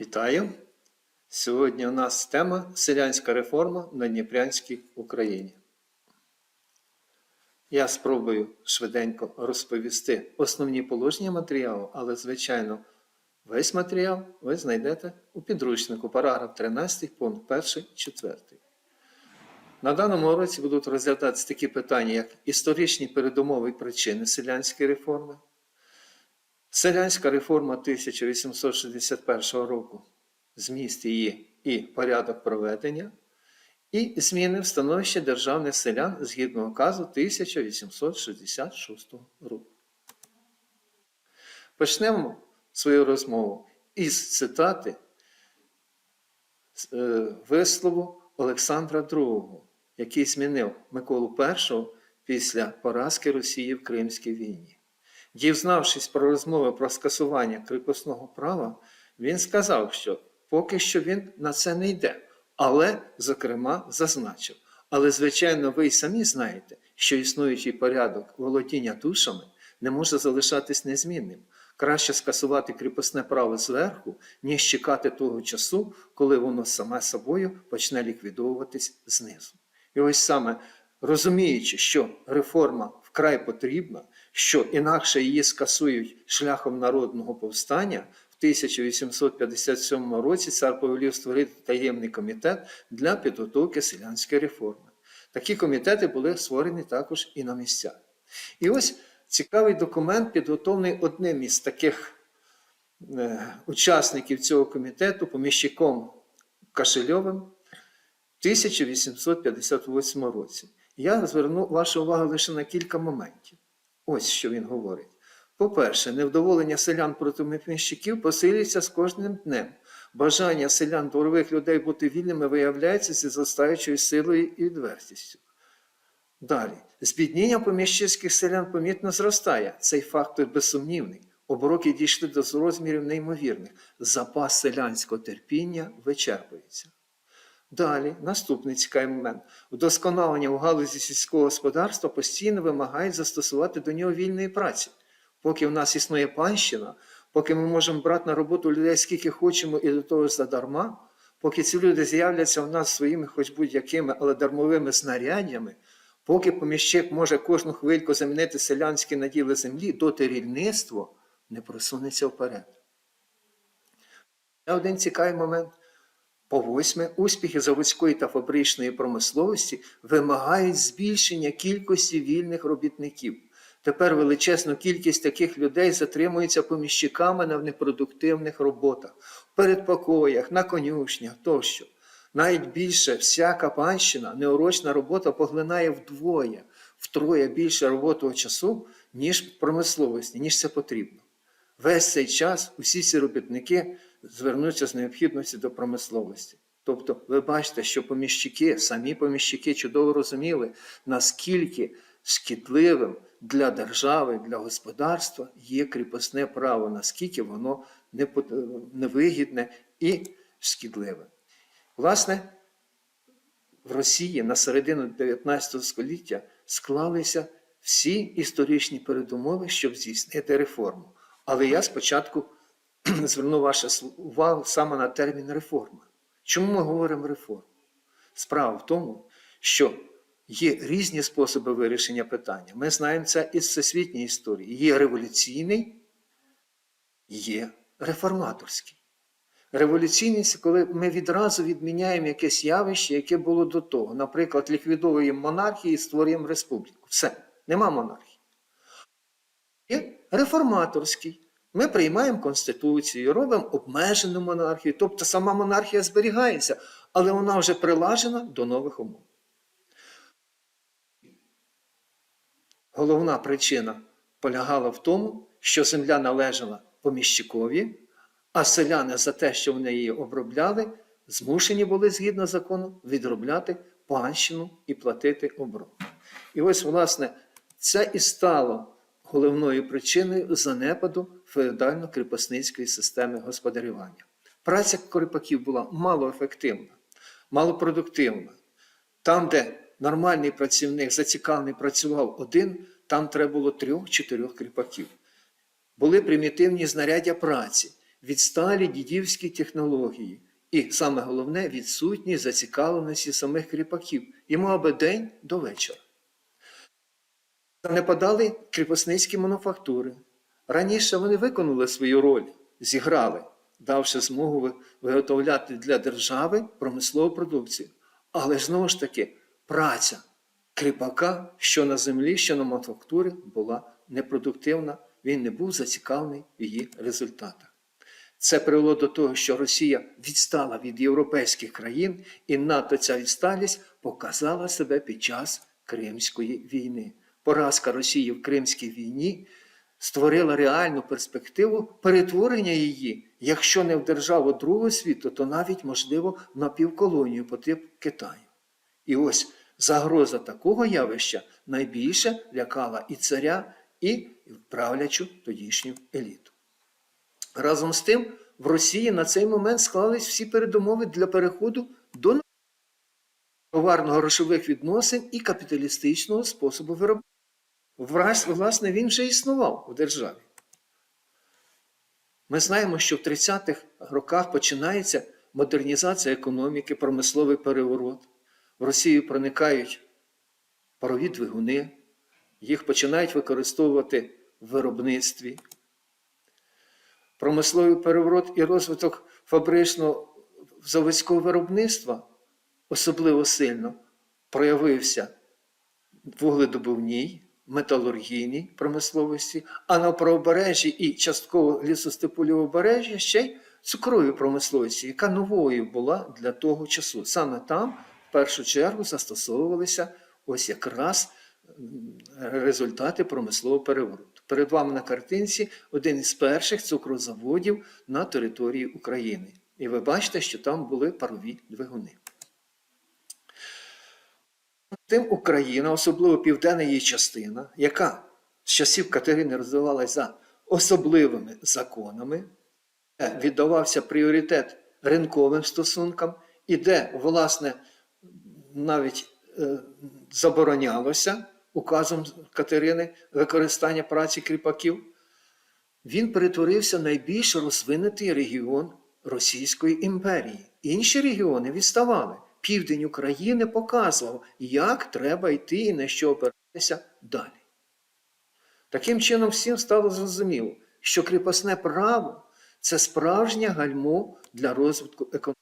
Вітаю! Сьогодні у нас тема Селянська реформа на Дніпрянській Україні. Я спробую швиденько розповісти основні положення матеріалу, але, звичайно, весь матеріал ви знайдете у підручнику, параграф 13, пункт 1, 4. На даному уроці будуть розглядатися такі питання, як історичні передумови і причини селянської реформи, Селянська реформа 1861 року, зміст її і порядок проведення, і зміни в становище державних селян згідно указу 1866 року. Почнемо свою розмову із цитати е, вислову Олександра II, який змінив Миколу І після поразки Росії в Кримській війні. Дізнавшись про розмови про скасування кріпосного права, він сказав, що поки що він на це не йде, але, зокрема, зазначив. Але, звичайно, ви й самі знаєте, що існуючий порядок володіння душами не може залишатись незмінним. Краще скасувати кріпосне право зверху, ніж чекати того часу, коли воно саме собою почне ліквідовуватись знизу. І ось саме розуміючи, що реформа вкрай потрібна, що інакше її скасують шляхом народного повстання, в 1857 році цар повелів створити таємний комітет для підготовки селянської реформи. Такі комітети були створені також і на місцях. І ось цікавий документ, підготовлений одним із таких е, учасників цього комітету, поміщиком Кашельовим, в 1858 році. Я зверну вашу увагу лише на кілька моментів. Ось що він говорить. По-перше, невдоволення селян проти поміщиків посилюється з кожним днем. Бажання селян дворових людей бути вільними виявляється зі зростаючою силою і відвертістю. Далі, збідніння поміщицьких селян помітно зростає. Цей фактор безсумнівний. Обороки дійшли до розмірів неймовірних. Запас селянського терпіння вичерпується. Далі, наступний цікавий момент. Вдосконалення у галузі сільського господарства постійно вимагають застосувати до нього вільної праці. Поки в нас існує панщина, поки ми можемо брати на роботу людей скільки хочемо і до того задарма, поки ці люди з'являться в нас своїми, хоч будь-якими, але дармовими знаряддями, поки поміщик може кожну хвильку замінити селянські наділи землі, доти рільництво не просунеться вперед. Один цікавий момент. По восьме, успіхи заводської та фабричної промисловості вимагають збільшення кількості вільних робітників. Тепер величезну кількість таких людей затримується поміщиками на непродуктивних роботах, в передпокоях, на конюшнях тощо. Навіть більше всяка панщина, неурочна робота поглинає вдвоє, втроє більше робочого часу, ніж промисловості, ніж це потрібно. Весь цей час усі ці робітники звернуться з необхідності до промисловості. Тобто, ви бачите, що поміщики, самі поміщики чудово розуміли, наскільки шкідливим для держави, для господарства є кріпосне право, наскільки воно невигідне і шкідливе. Власне, в Росії на середину 19 століття склалися всі історичні передумови, щоб здійснити реформу. Але я спочатку зверну вашу увагу саме на термін реформа. Чому ми говоримо реформа? Справа в тому, що є різні способи вирішення питання. Ми знаємо це із всесвітньої історії. Є революційний, є реформаторський. Революційний це коли ми відразу відміняємо якесь явище, яке було до того. Наприклад, ліквідовуємо монархію і створюємо республіку. Все, нема монархії. Є реформаторський. Ми приймаємо Конституцію, робимо обмежену монархію, тобто сама монархія зберігається, але вона вже прилажена до нових умов. Головна причина полягала в тому, що земля належала поміщикові, а селяни за те, що вони її обробляли, змушені були згідно закону відробляти панщину і платити оборот. І ось, власне, це і стало головною причиною занепаду феодально-кріпосницької системи господарювання. Праця кріпаків була малоефективна, малопродуктивна. Там, де нормальний працівник зацікавлений працював один, там треба було трьох-чотирьох кріпаків. Були примітивні знаряддя праці. відсталі дідівські технології. І саме головне відсутність зацікавленості самих кріпаків. Йому аби день до вечора. Занепадали кріпосницькі мануфактури. Раніше вони виконали свою роль, зіграли, давши змогу виготовляти для держави промислову продукцію. Але знову ж таки, праця кріпака, що на землі, що на мануфактурі, була непродуктивна, він не був зацікавлений в її результатах. Це привело до того, що Росія відстала від європейських країн, і НАТО ця відсталість показала себе під час Кримської війни. Поразка Росії в Кримській війні створила реальну перспективу перетворення її, якщо не в державу Другого світу, то навіть, можливо, в напівколонію по типу Китаю. І ось загроза такого явища найбільше лякала і царя, і правлячу тодішню еліту. Разом з тим, в Росії на цей момент склались всі передумови для переходу до товарно-грошових відносин і капіталістичного способу виробництва. Власне, він вже існував у державі. Ми знаємо, що в 30-х роках починається модернізація економіки, промисловий переворот. В Росію проникають парові двигуни, їх починають використовувати в виробництві. Промисловий переворот і розвиток фабричного заводського виробництва особливо сильно проявився в вугледобувній, металургійній промисловості, а на правобережжі і частково лісостеполівобережжя ще й цукровій промисловості, яка новою була для того часу. Саме там, в першу чергу, застосовувалися ось якраз результати промислового перевороту. Перед вами на картинці один із перших цукрозаводів на території України. І ви бачите, що там були парові двигуни. Тим Україна, особливо південна її частина, яка з часів Катерини розвивалася за особливими законами, де віддавався пріоритет ринковим стосункам, і де, власне, навіть е, заборонялося указом Катерини використання праці кріпаків, він перетворився в найбільш розвинутий регіон Російської імперії. Інші регіони відставали. Південь України показував, як треба йти і на що опиратися далі. Таким чином, всім стало зрозуміло, що кріпосне право це справжнє гальмо для розвитку економіки.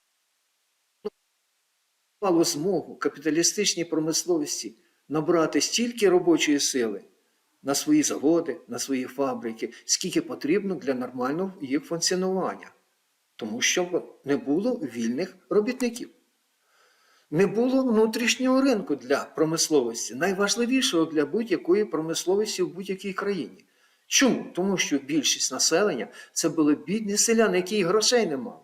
Мало змогу капіталістичній промисловості набрати стільки робочої сили на свої заводи, на свої фабрики, скільки потрібно для нормального їх функціонування, тому що не було вільних робітників. Не було внутрішнього ринку для промисловості, найважливішого для будь-якої промисловості в будь-якій країні. Чому? Тому що більшість населення це були бідні селяни, які й грошей не мали.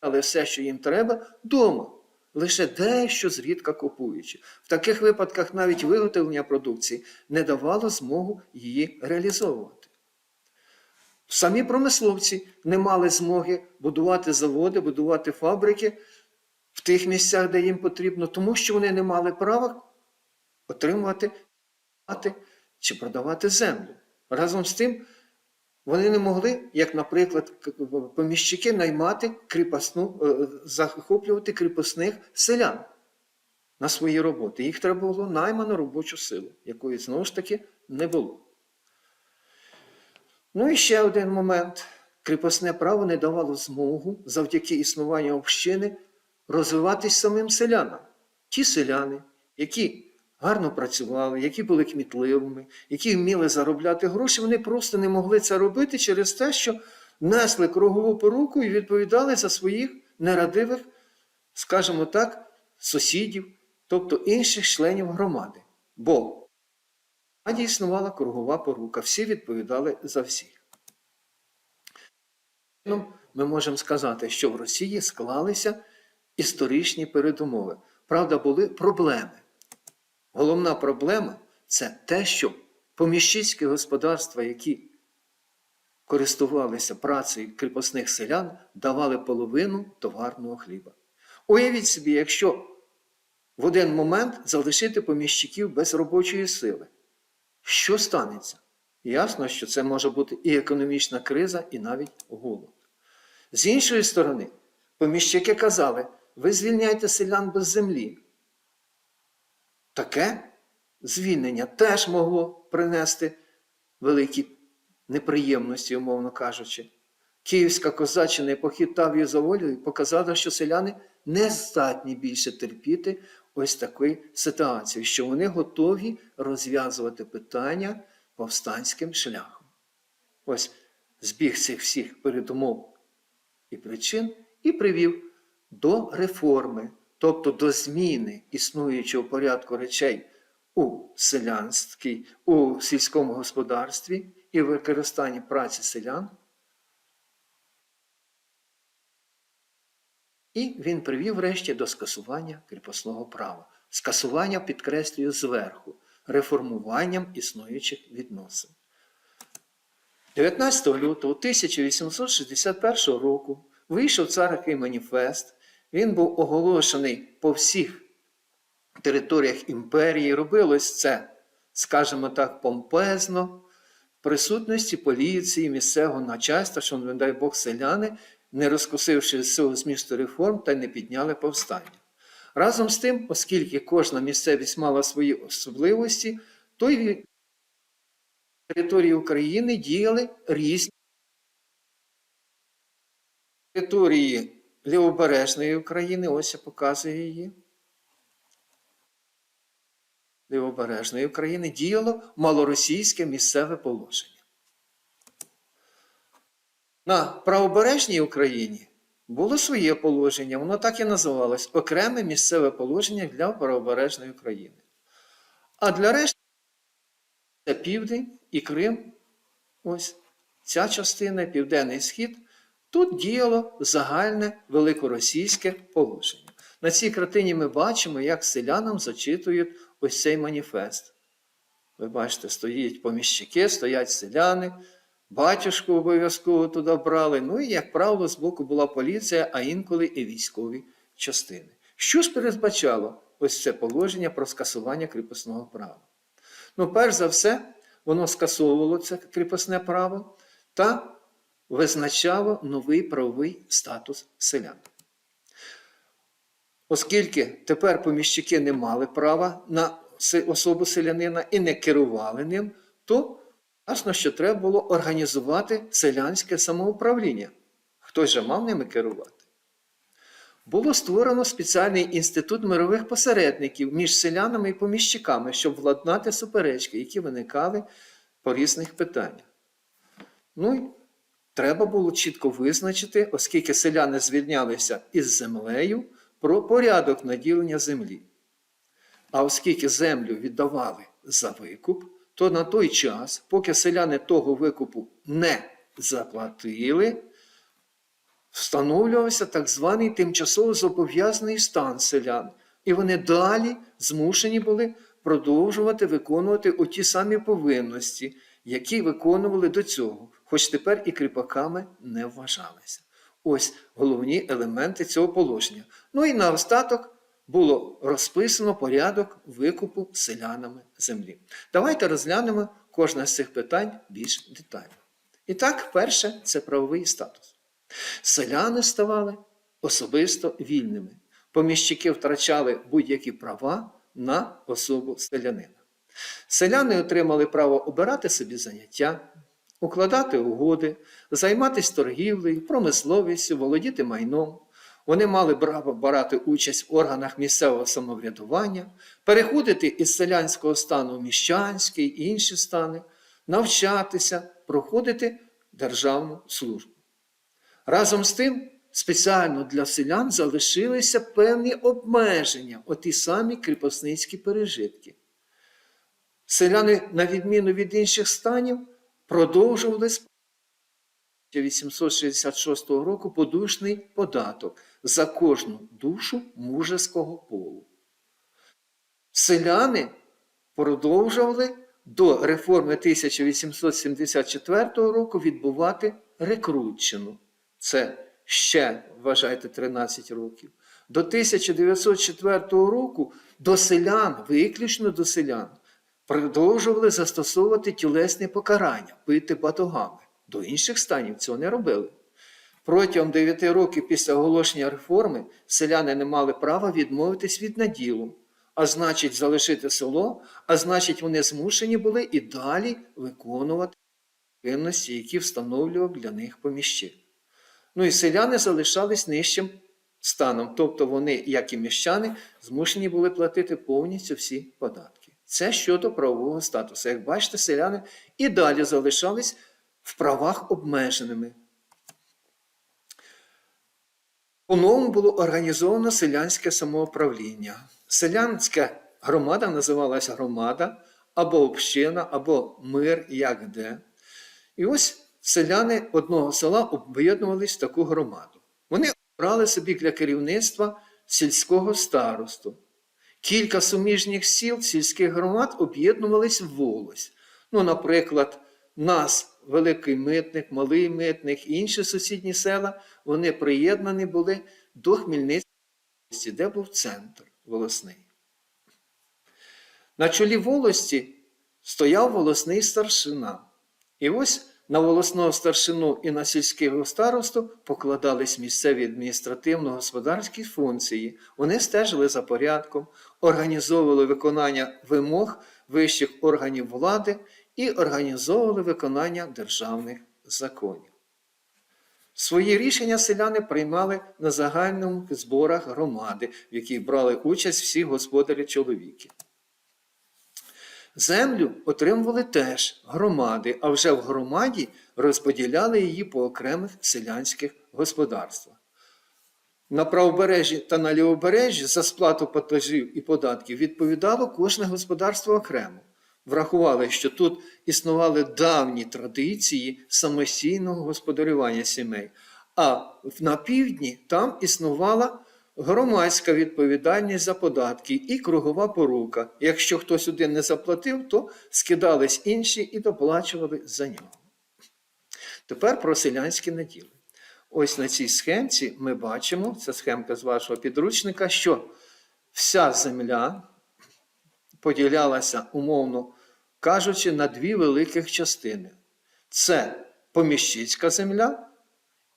Але все, що їм треба, вдома. Лише дещо зрідка купуючи. В таких випадках навіть виготовлення продукції не давало змогу її реалізовувати. Самі промисловці не мали змоги будувати заводи, будувати фабрики в тих місцях, де їм потрібно, тому що вони не мали права отримувати чи продавати землю. Разом з тим, вони не могли, як, наприклад, поміщики наймати кріпосну, е, захоплювати кріпосних селян на свої роботи. Їх треба було найману робочу силу, якої знову ж таки не було. Ну і ще один момент. Кріпосне право не давало змогу завдяки існуванню общини розвиватись самим селянам. Ті селяни, які гарно працювали, які були кмітливими, які вміли заробляти гроші, вони просто не могли це робити через те, що несли кругову поруку і відповідали за своїх нерадивих, скажімо так, сусідів, тобто інших членів громади. Бо Аді існувала кругова порука, всі відповідали за всіх. Ну, Ми можемо сказати, що в Росії склалися історичні передумови. Правда, були проблеми. Головна проблема це те, що поміщицькі господарства, які користувалися працею кріпосних селян, давали половину товарного хліба. Уявіть собі, якщо в один момент залишити поміщиків без робочої сили. Що станеться? Ясно, що це може бути і економічна криза, і навіть голод. З іншої сторони, поміщики казали, ви звільняйте селян без землі. Таке звільнення теж могло принести великі неприємності, умовно кажучи. Київська козаччина епохи Таврії Заволі показала, що селяни не здатні більше терпіти ось такої ситуації, що вони готові розв'язувати питання повстанським шляхом. Ось збіг цих всіх передумов і причин і привів до реформи, тобто до зміни існуючого порядку речей у селянській, у сільському господарстві і використанні праці селян. І він привів врешті до скасування кріпосного права. Скасування підкреслюю зверху, реформуванням існуючих відносин. 19 лютого 1861 року вийшов царський маніфест. Він був оголошений по всіх територіях імперії. Робилось це, скажімо так, помпезно, в присутності поліції, місцевого начальства, що, не дай Бог, селяни, не розкусивши з змісту реформ та не підняли повстання. Разом з тим, оскільки кожна місцевість мала свої особливості, то й території України діяли різні території Лівобережної України, ось я показую її. Лівобережної України діяло малоросійське місцеве положення. На правобережній Україні було своє положення, воно так і називалось окреме місцеве положення для правобережної України. А для решти це Південь і Крим. Ось ця частина, Південний Схід, тут діяло загальне великоросійське положення. На цій картині ми бачимо, як селянам зачитують ось цей маніфест. Ви бачите, стоять поміщики, стоять селяни, батюшку обов'язково туди брали. Ну і, як правило, з боку була поліція, а інколи і військові частини. Що ж передбачало ось це положення про скасування кріпосного права? Ну, перш за все, воно скасовувало це кріпосне право та визначало новий правовий статус селян. Оскільки тепер поміщики не мали права на особу селянина і не керували ним, то ясно, що треба було організувати селянське самоуправління. Хтось же мав ними керувати. Було створено спеціальний інститут мирових посередників між селянами і поміщиками, щоб владнати суперечки, які виникали по різних питаннях. Ну і треба було чітко визначити, оскільки селяни звільнялися із землею, про порядок наділення землі. А оскільки землю віддавали за викуп, то на той час, поки селяни того викупу не заплатили, встановлювався так званий тимчасово зобов'язаний стан селян, і вони далі змушені були продовжувати виконувати оті самі повинності, які виконували до цього, хоч тепер і кріпаками не вважалися. Ось головні елементи цього положення. Ну і наостаток було розписано порядок викупу селянами землі. Давайте розглянемо кожне з цих питань більш детально. І так, перше це правовий статус. Селяни ставали особисто вільними. Поміщики втрачали будь-які права на особу селянина. Селяни отримали право обирати собі заняття, укладати угоди, займатися торгівлею, промисловістю, володіти майном. Вони мали брати участь в органах місцевого самоврядування, переходити із селянського стану в міщанський і інші стани, навчатися, проходити державну службу. Разом з тим, спеціально для селян залишилися певні обмеження, оті самі кріпосницькі пережитки. Селяни, на відміну від інших станів, продовжували з 866 року подушний податок за кожну душу мужеського полу. Селяни продовжували до реформи 1874 року відбувати рекрутчину. Це ще, вважайте, 13 років. До 1904 року до селян, виключно до селян, продовжували застосовувати тілесні покарання, бити батогами. До інших станів цього не робили. Протягом 9 років після оголошення реформи селяни не мали права відмовитись від наділу, а значить, залишити село, а значить, вони змушені були і далі виконувати повинності, які встановлював для них поміщик. Ну і селяни залишались нижчим станом, тобто вони, як і міщани, змушені були платити повністю всі податки. Це щодо правового статусу. Як бачите, селяни і далі залишались в правах обмеженими. По-новому було організовано селянське самоуправління. Селянська громада називалася громада або община, або мир, як де. І ось селяни одного села об'єднувались в таку громаду. Вони обрали собі для керівництва сільського старосту. Кілька суміжніх сіл сільських громад об'єднувались в волость. Ну, наприклад, нас, Великий Митник, Малий Митник, і інші сусідні села, вони приєднані були до Хмельницької, де був центр волосний. На чолі волості стояв волосний старшина. І ось на волосного старшину і на сільського старосту покладались місцеві адміністративно-господарські функції. Вони стежили за порядком, організовували виконання вимог вищих органів влади і організовували виконання державних законів. Свої рішення селяни приймали на загальних зборах громади, в яких брали участь всі господарі чоловіки. Землю отримували теж громади, а вже в громаді розподіляли її по окремих селянських господарствах. На правобережжі та на лівобережжі за сплату платежів і податків відповідало кожне господарство окремо. Врахували, що тут існували давні традиції самостійного господарювання сімей, а на півдні там існувала громадська відповідальність за податки і кругова порука. Якщо хтось один не заплатив, то скидались інші і доплачували за нього. Тепер про селянські наділи. Ось на цій схемці ми бачимо, це схемка з вашого підручника, що вся земля поділялася, умовно кажучи, на дві великих частини. Це поміщицька земля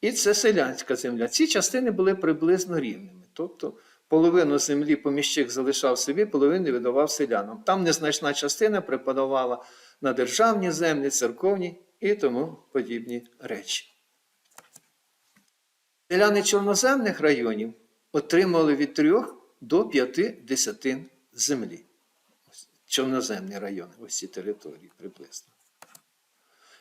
і це селянська земля. Ці частини були приблизно рівними. Тобто половину землі поміщик залишав собі, половину віддавав селянам. Там незначна частина припадавала на державні землі, церковні і тому подібні речі. Селяни чорноземних районів отримали від 3 до 5 десятин землі. Чорноземні райони, ось ці території приблизно.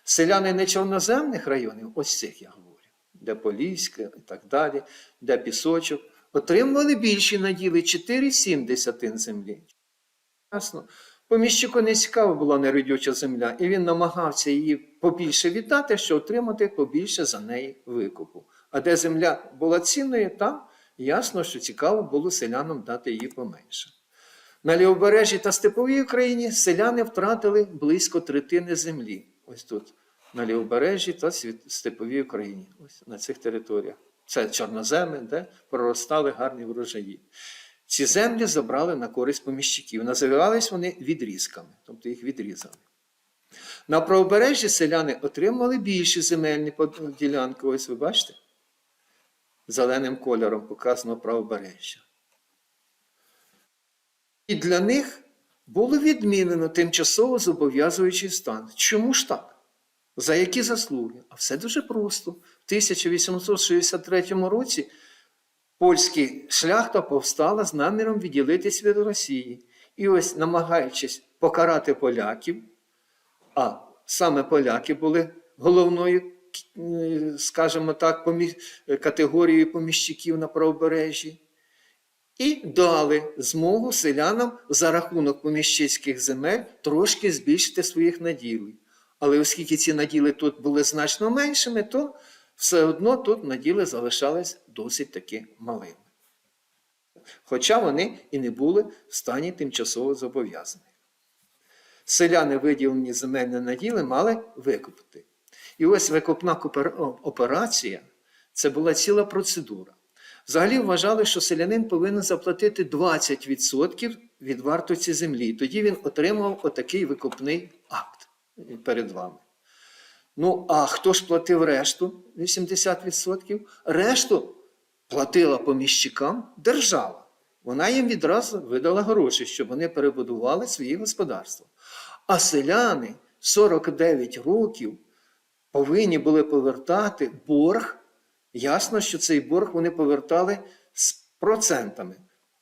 Селяни не чорноземних районів, ось цих я говорю, де Поліська і так далі, де Пісочок, отримували більші наділи 4-7 землі. Ясно. Поміщику не цікава була неродюча земля, і він намагався її побільше віддати, щоб отримати побільше за неї викупу. А де земля була цінною, там ясно, що цікаво було селянам дати її поменше. На лівобережжі та степовій Україні селяни втратили близько третини землі. Ось тут, на лівобережжі та степовій Україні, ось на цих територіях. Це чорноземи, де проростали гарні врожаї. Ці землі забрали на користь поміщиків. Називались вони відрізками, тобто їх відрізали. На правобережжі селяни отримали більші земельні ділянки. Ось ви бачите? Зеленим кольором показано правобережжя. І для них було відмінено тимчасово зобов'язуючий стан. Чому ж так? За які заслуги? А все дуже просто. В 1863 році польська шляхта повстала з наміром відділитись від Росії. І ось, намагаючись покарати поляків, а саме поляки були головною, е, скажімо так, категорією поміщиків на правобережжі, і дали змогу селянам за рахунок поміщицьких земель трошки збільшити своїх наділів. Але оскільки ці наділи тут були значно меншими, то все одно тут наділи залишались досить таки малими. Хоча вони і не були в стані тимчасово зобов'язаних. Селяни виділені земельні наділи мали викупити. І ось викупна операція це була ціла процедура. Взагалі вважали, що селянин повинен заплатити 20% від вартості землі. Тоді він отримав отакий викупний акт перед вами. Ну, а хто ж платив решту 80%? Решту платила поміщикам держава. Вона їм відразу видала гроші, щоб вони перебудували свої господарства. А селяни 49 років повинні були повертати борг. Ясно, що цей борг вони повертали з процентами.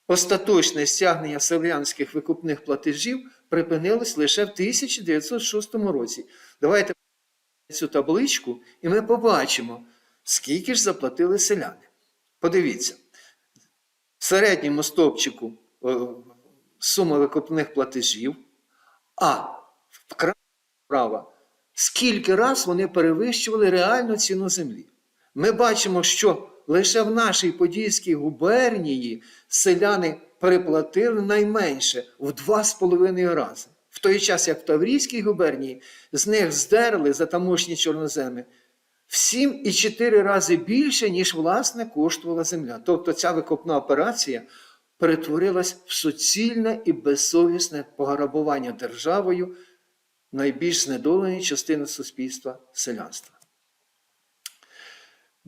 Остаточне стягнення селянських викупних платежів припинилось лише в 1906 році. Давайте цю табличку, і ми побачимо, скільки ж заплатили селяни. Подивіться, в середньому стовпчику е, сума викупних платежів, а вкрай права, скільки раз вони перевищували реальну ціну землі. Ми бачимо, що лише в нашій Подільській губернії селяни переплатили найменше в два з половиною рази. В той час, як в Таврійській губернії, з них здерли за тамошні чорноземи в 7,4 рази більше, ніж власне коштувала земля. Тобто ця викопна операція перетворилась в суцільне і безсовісне пограбування державою найбільш знедоленої частини суспільства селянства.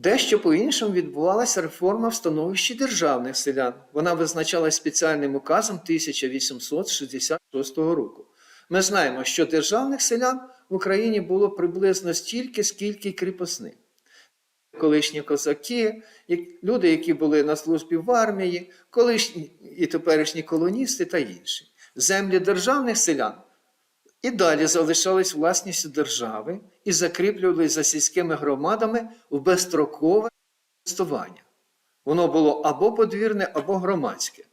Дещо по-іншому відбувалася реформа в становищі державних селян. Вона визначалась спеціальним указом 1866 року. Ми знаємо, що державних селян в Україні було приблизно стільки, скільки кріпосних. Колишні козаки, люди, які були на службі в армії, колишні і теперішні колоністи та інші. Землі державних селян і далі залишались власністю держави і закріплювались за сільськими громадами в безстрокове користування. Воно було або подвірне, або громадське.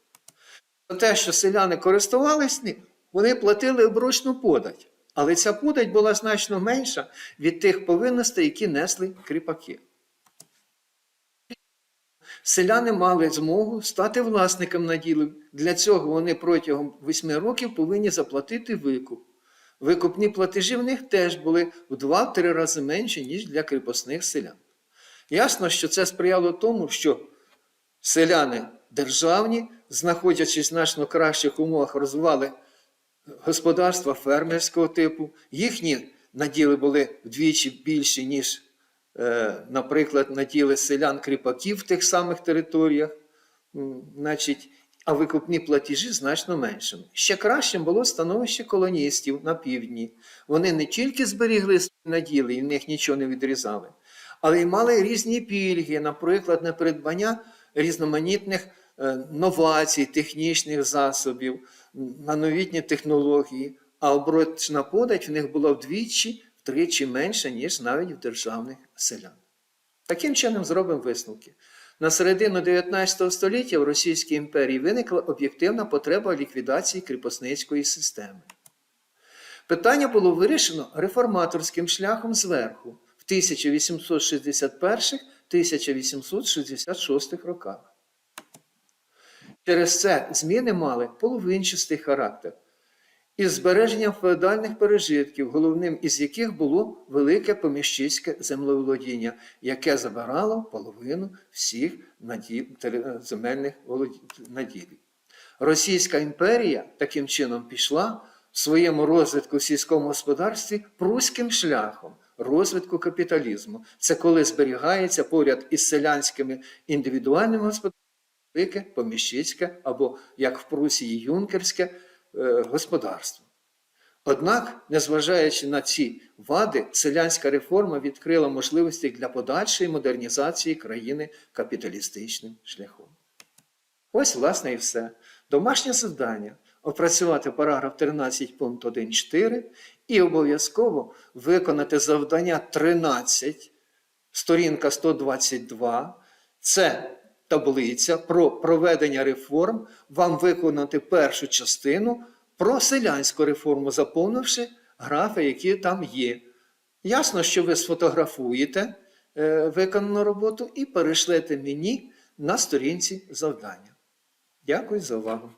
За те, що селяни користувались ним, вони платили обручну подать. Але ця подать була значно менша від тих повинностей, які несли кріпаки. Селяни мали змогу стати власником наділу. Для цього вони протягом 8 років повинні заплатити викуп. Викупні платежі в них теж були в 2-3 рази менші, ніж для кріпосних селян. Ясно, що це сприяло тому, що селяни державні, знаходячись в значно кращих умовах, розвивали господарства фермерського типу. Їхні наділи були вдвічі більші, ніж, е, наприклад, наділи селян-кріпаків в тих самих територіях. Значить, а викупні платежі значно меншими. Ще кращим було становище колоністів на півдні. Вони не тільки зберігли свої наділи і в них нічого не відрізали, але й мали різні пільги, наприклад, на придбання різноманітних е, новацій, технічних засобів, на новітні технології, а оборотна подать в них була вдвічі, втричі менша, ніж навіть в державних селян. Таким чином зробимо висновки. На середину 19 століття в Російській імперії виникла об'єктивна потреба ліквідації кріпосницької системи. Питання було вирішено реформаторським шляхом зверху в 1861-1866 роках. Через це зміни мали половинчастий характер із збереженням феодальних пережитків, головним із яких було велике поміщицьке землеволодіння, яке забирало половину всіх наділ, земельних наділів. Російська імперія таким чином пішла в своєму розвитку в сільському господарстві прусським шляхом розвитку капіталізму. Це коли зберігається поряд із селянськими індивідуальними господарствами велике поміщицьке або, як в Прусії, юнкерське е, господарство. Однак, незважаючи на ці вади, селянська реформа відкрила можливості для подальшої модернізації країни капіталістичним шляхом. Ось, власне, і все. Домашнє завдання опрацювати параграф 13 пункт 1.4 і обов'язково виконати завдання 13, сторінка 122. Це таблиця про проведення реформ. Вам виконати першу частину про селянську реформу, заповнивши графи, які там є. Ясно, що ви сфотографуєте е, виконану роботу і перейшлете мені на сторінці завдання. Дякую за увагу.